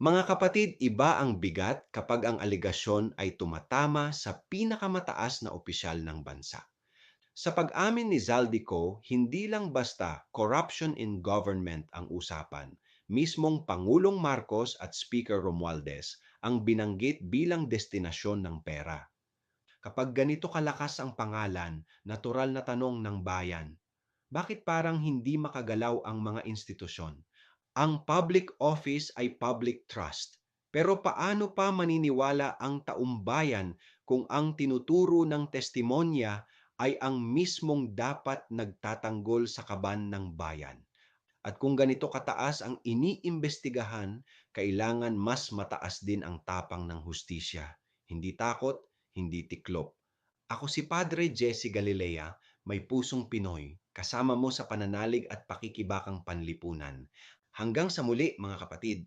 Mga kapatid, iba ang bigat kapag ang aligasyon ay tumatama sa pinakamataas na opisyal ng bansa. Sa pag-amin ni Zaldico, hindi lang basta corruption in government ang usapan. Mismong Pangulong Marcos at Speaker Romualdez ang binanggit bilang destinasyon ng pera. Kapag ganito kalakas ang pangalan, natural na tanong ng bayan, bakit parang hindi makagalaw ang mga institusyon? Ang public office ay public trust. Pero paano pa maniniwala ang taumbayan kung ang tinuturo ng testimonya ay ang mismong dapat nagtatanggol sa kaban ng bayan? At kung ganito kataas ang iniimbestigahan, kailangan mas mataas din ang tapang ng hustisya. Hindi takot, hindi tiklop. Ako si Padre Jesse Galilea, may pusong Pinoy, kasama mo sa pananalig at pakikibakang panlipunan. Hanggang sa muli mga kapatid.